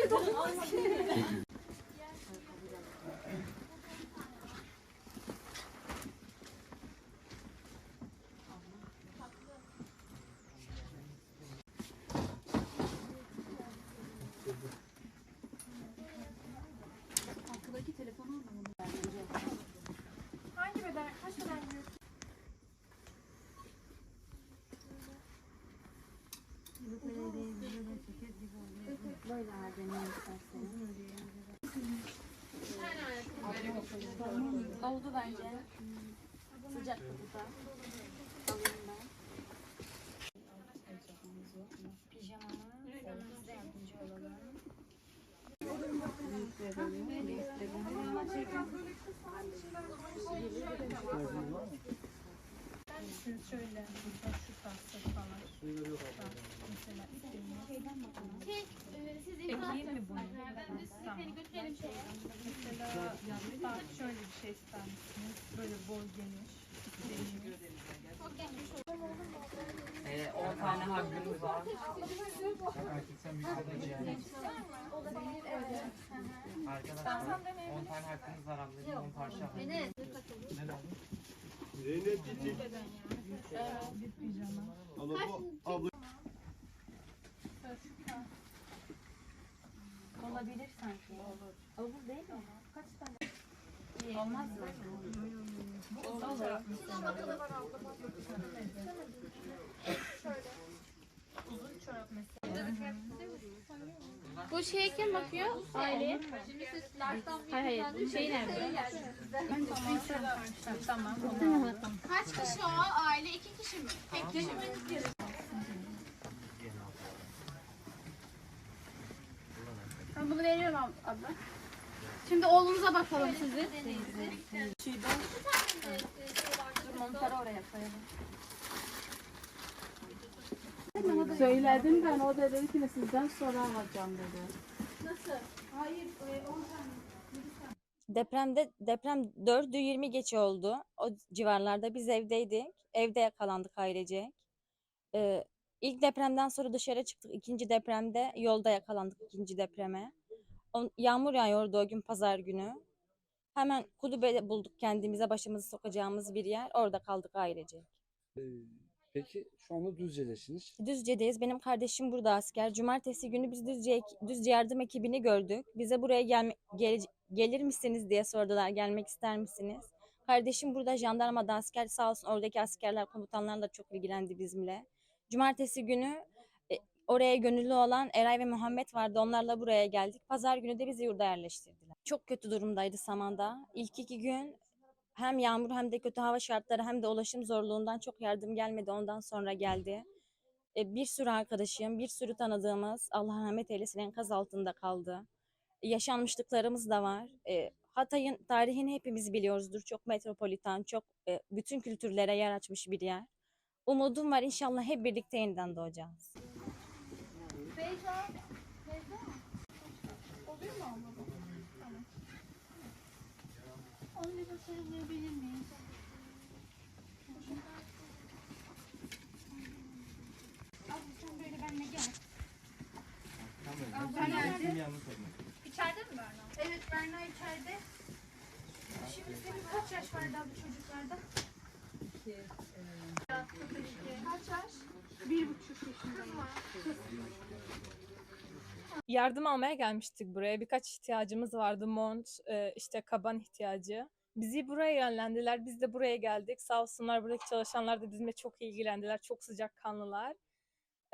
öyle de olmaz ki. Oldu bence. Sıcak da burada. Alayım ben. Pijamamı size yardımcı olalım. Siz şöyle, mesela şu pasta falan. Mesela istediğiniz. Şey, e, siz Ekleyeyim mi bunu? Ben de sizi Tamam. seni götürelim şey. Mesela daha şöyle bir şey ister misiniz? Böyle bol geniş. istediğiniz. Çok geçmiş olsun. Ee, 10 tane hakkınız var. Arkadaşlar 10 tane hakkınız var ablacığım 10 parça var. Beni Zeynep pijama. Abla bu Olabilir sanki. Olur. Olur değil mi? Kaç tane? Olmaz mı? Olur. Uzun çorap mesela. Bu şeye kim bakıyor? Bir Hayır hayır. Şey nerede? Tamam. Kaç kişi o? Aile iki kişi mi? Tek kişi mi? Ben bunu veriyorum ab- abla. Şimdi oğlunuza bakalım sizin. Mantarı oraya koyalım. Söyledim ben o da dedi ki sizden sonra alacağım dedi. Depremde deprem 4'ü 20 geçe oldu. O civarlarda biz evdeydik. Evde yakalandık ailecek. Ee, ilk depremden sonra dışarı çıktık. İkinci depremde yolda yakalandık ikinci depreme. O, yağmur yağıyordu o gün pazar günü. Hemen kulübe bulduk kendimize başımızı sokacağımız bir yer. Orada kaldık ailecek. Peki şu anda Düzce'desiniz. Düzce'deyiz. Benim kardeşim burada asker. Cumartesi günü biz Düzce, Düzce yardım ekibini gördük. Bize buraya gelme, gel- gelir misiniz diye sordular. Gelmek ister misiniz? Kardeşim burada jandarmada asker sağ olsun oradaki askerler komutanlar da çok ilgilendi bizimle. Cumartesi günü e, oraya gönüllü olan Eray ve Muhammed vardı. Onlarla buraya geldik. Pazar günü de bizi yurda yerleştirdiler. Çok kötü durumdaydı Saman'da. İlk iki gün hem yağmur hem de kötü hava şartları hem de ulaşım zorluğundan çok yardım gelmedi. Ondan sonra geldi. E, bir sürü arkadaşım, bir sürü tanıdığımız Allah rahmet eylesin enkaz altında kaldı. Yaşanmışlıklarımız da var. E, Hatay'ın tarihini hepimiz biliyoruzdur. Çok metropolitan, çok e, bütün kültürlere yer açmış bir yer. Umudum var inşallah hep birlikte yeniden doğacağız. Beyza. Beyza mı? Oluyor mu abla bu? Tamam. Onu bir de sarılabilir miyiz? Abi sen böyle benimle gel. Tamam. Ben oldu? İçeride mi Berna? Evet Berna içeride. Şimdi senin kaç yaş vardı bu çocuklarda? Kaç yaş? Bir buçuk yaşında. Kız mı? Yardım almaya gelmiştik buraya. Birkaç ihtiyacımız vardı. Mont, e, işte kaban ihtiyacı. Bizi buraya yönlendiler. Biz de buraya geldik. Sağ olsunlar buradaki çalışanlar da bizimle çok ilgilendiler. Çok sıcakkanlılar.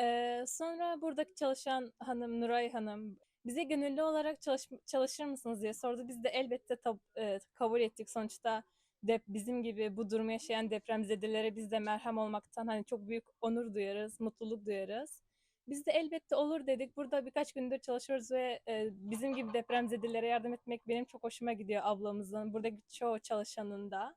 E, sonra buradaki çalışan hanım Nuray Hanım bize gönüllü olarak çalış, çalışır mısınız diye sordu. Biz de elbette tab- e, kabul ettik. Sonuçta dep bizim gibi bu durumu yaşayan depremzedelere biz de merhem olmaktan hani çok büyük onur duyarız, mutluluk duyarız. Biz de elbette olur dedik. Burada birkaç gündür çalışıyoruz ve e, bizim gibi depremzedelere yardım etmek benim çok hoşuma gidiyor ablamızın, buradaki çoğu çalışanın da.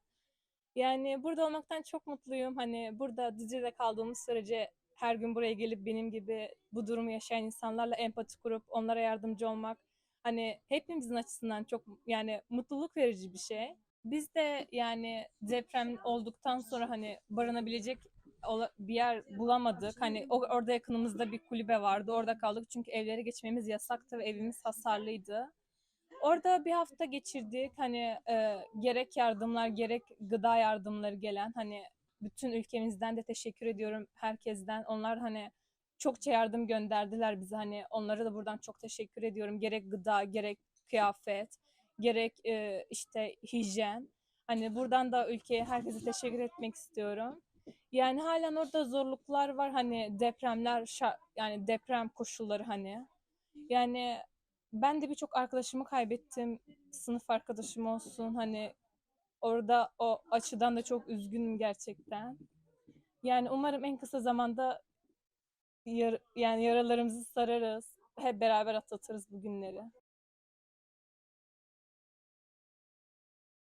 Yani burada olmaktan çok mutluyum. Hani burada Düzce'de kaldığımız sürece her gün buraya gelip benim gibi bu durumu yaşayan insanlarla empati kurup onlara yardımcı olmak hani hepimizin açısından çok yani mutluluk verici bir şey. Biz de yani deprem olduktan sonra hani barınabilecek bir yer bulamadık. Hani orada yakınımızda bir kulübe vardı. Orada kaldık çünkü evlere geçmemiz yasaktı ve evimiz hasarlıydı. Orada bir hafta geçirdik. Hani e, gerek yardımlar gerek gıda yardımları gelen hani bütün ülkemizden de teşekkür ediyorum herkesten. Onlar hani çokça yardım gönderdiler bize. Hani onlara da buradan çok teşekkür ediyorum. Gerek gıda, gerek kıyafet, gerek e, işte hijyen. Hani buradan da ülkeye herkese teşekkür etmek istiyorum. Yani halen orada zorluklar var. Hani depremler, yani deprem koşulları hani. Yani ben de birçok arkadaşımı kaybettim. Sınıf arkadaşım olsun. Hani orada o açıdan da çok üzgünüm gerçekten. Yani umarım en kısa zamanda yar- yani yaralarımızı sararız. Hep beraber atlatırız bu günleri.